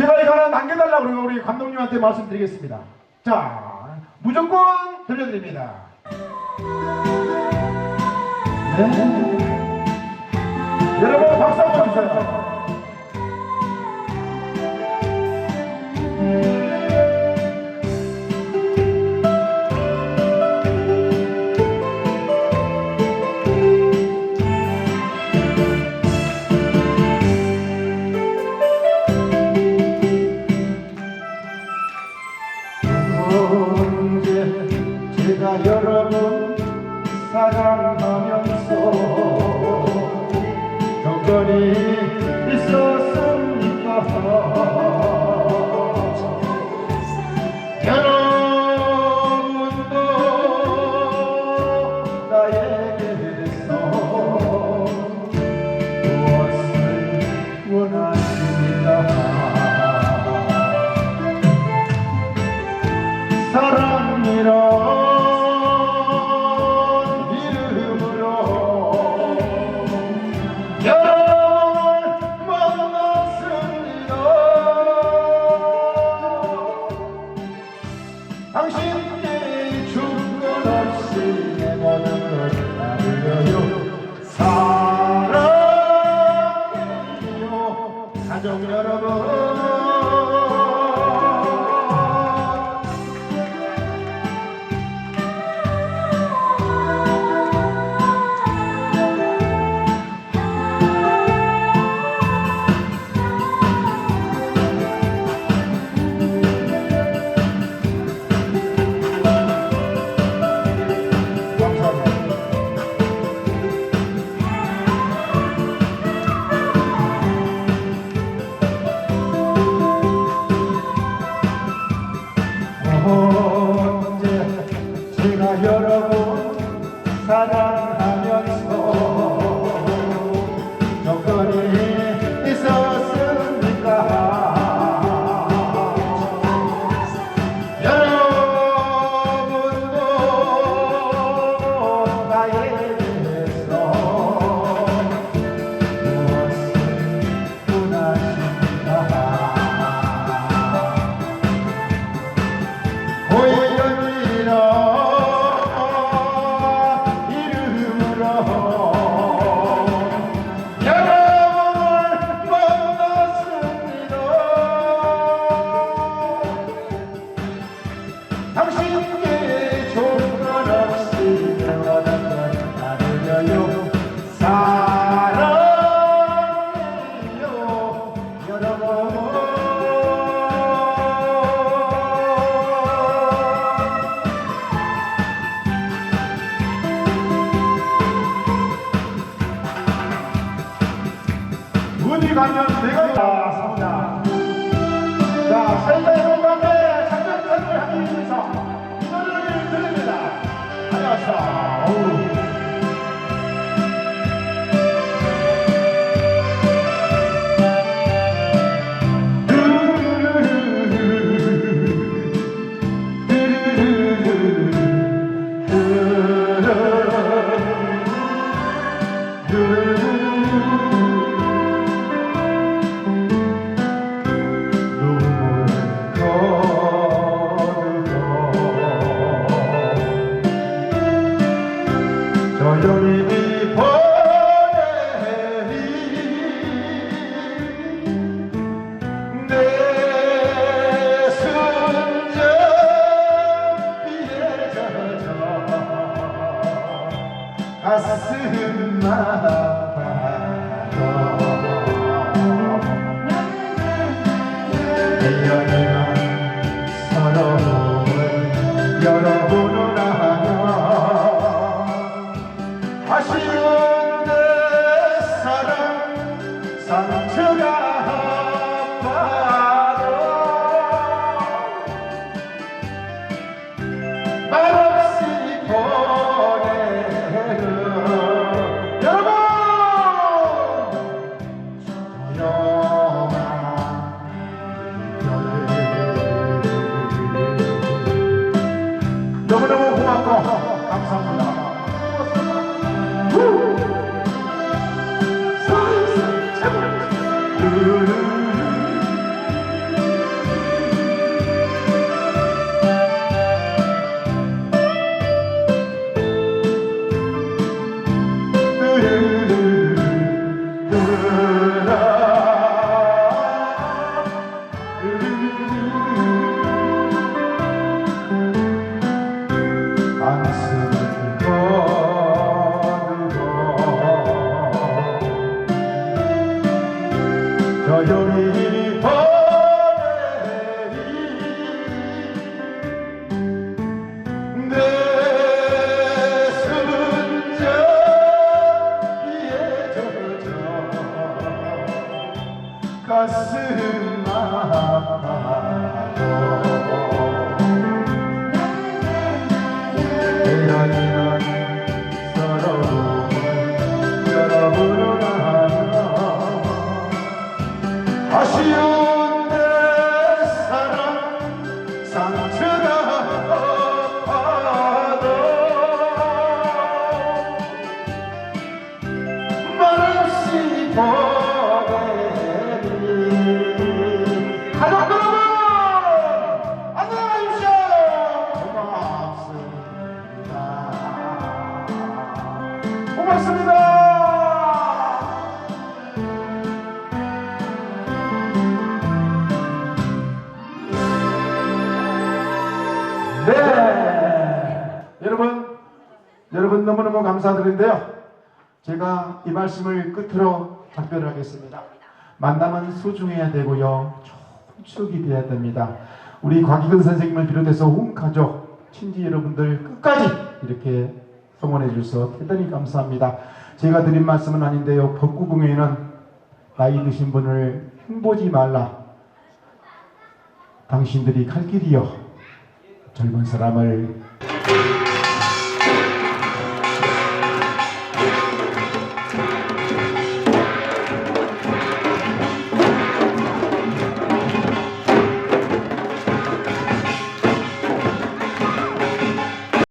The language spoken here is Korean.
제가 이거 하나 남겨달라고 그러고 우리 감독님한테 말씀드리겠습니다. 자, 무조건 들려드립니다. 네. 여러분 박수 한번 주세요. 당신께 주권 없이 내 모든 걸 나누려요 사랑이요. 가족 여러분 문이 가면 내가 다 섭니다. 자, 센터 조용히 보내리 내 순정 젖어 가슴 아파도 내연이만 서러움을 여러분을 말 가슴 아파도 헤어지는 서러움 여러분을 알아 아쉬운 내 사랑 상처가 아파도 말없이 보 너무너무 감사드린데요 제가 이 말씀을 끝으로 작별하겠습니다. 만남은 소중해야 되고요. 좋은 추억이 되어야 됩니다. 우리 곽기근 선생님을 비롯해서 온 가족, 친지 여러분들 끝까지 이렇게 성원해 주셔서 대단히 감사합니다. 제가 드린 말씀은 아닌데요. 법구공에는 나이 드신 분을 흉보지 말라. 당신들이 갈 길이요. 젊은 사람을